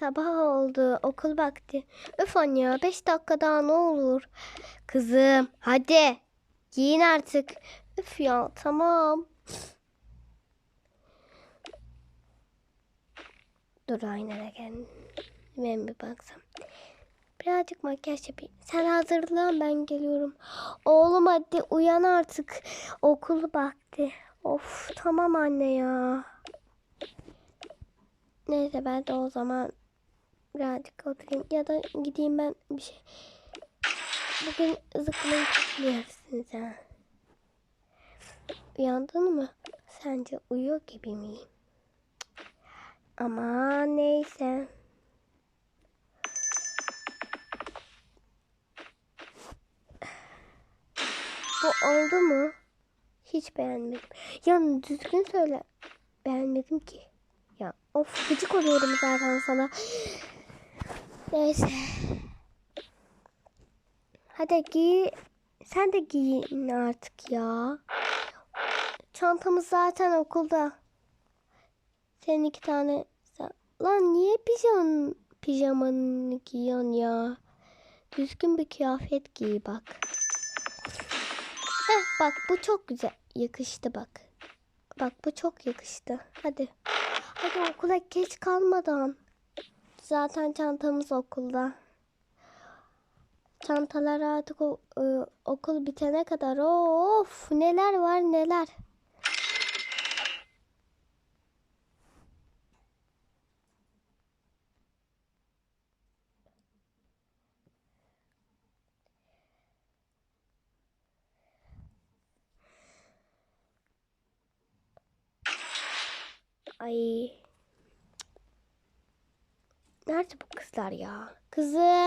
sabah oldu. Okul vakti. Öf anne ya 5 dakika daha ne olur. Kızım hadi. Giyin artık. Üf ya tamam. Dur aynada kendim. Ben bir baksam. Birazcık makyaj yapayım. Sen hazırlan ben geliyorum. Oğlum hadi uyan artık. Okul vakti. Of tamam anne ya. Neyse ben de o zaman birazcık oturayım. Ya da gideyim ben bir şey. Bugün zıplamayı biliyorsunuz ha. Uyandın mı? Sence uyuyor gibi miyim? Ama neyse. Bu oldu mu? Hiç beğenmedim. Ya düzgün söyle. Beğenmedim ki. Ya of gıcık oluyorum zaten sana. Neyse. Hadi giy. Sen de giyin artık ya. Çantamız zaten okulda. Senin iki tane... Lan niye pijaman, pijamanı giyiyorsun ya? Düzgün bir kıyafet giy bak. Heh, bak bu çok güzel. Yakıştı bak. Bak bu çok yakıştı. Hadi. Hadi okula geç kalmadan. Zaten çantamız okulda. Çantalar artık e, okul bitene kadar of neler var neler. Ay. Nerede bu kızlar ya? Kızım.